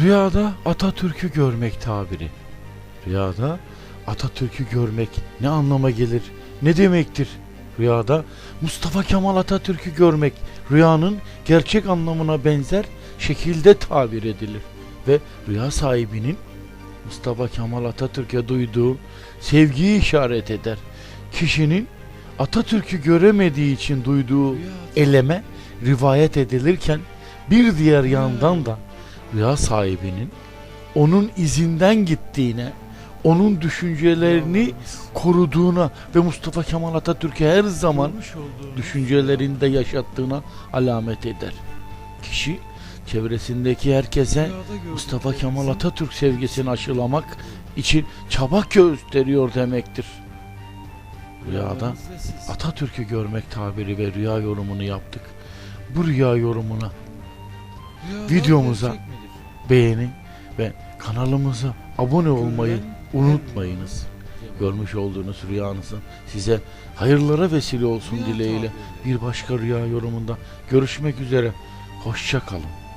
Rüyada Atatürk'ü görmek tabiri. Rüyada Atatürk'ü görmek ne anlama gelir? Ne demektir? Rüyada Mustafa Kemal Atatürk'ü görmek rüyanın gerçek anlamına benzer şekilde tabir edilir ve rüya sahibinin Mustafa Kemal Atatürk'e duyduğu sevgiyi işaret eder. Kişinin Atatürk'ü göremediği için duyduğu eleme rivayet edilirken bir diğer yandan da rüya sahibinin onun izinden gittiğine, onun düşüncelerini koruduğuna ve Mustafa Kemal Atatürk'e her zaman düşüncelerinde yaşattığına alamet eder. Kişi çevresindeki herkese Mustafa Kemal Atatürk sevgisini aşılamak için çaba gösteriyor demektir. Rüyada Atatürk'ü görmek tabiri ve rüya yorumunu yaptık. Bu rüya yorumuna videomuza beğenin ve kanalımıza abone olmayı unutmayınız. Görmüş olduğunuz rüyanızın size hayırlara vesile olsun dileğiyle bir başka rüya yorumunda görüşmek üzere. Hoşça kalın.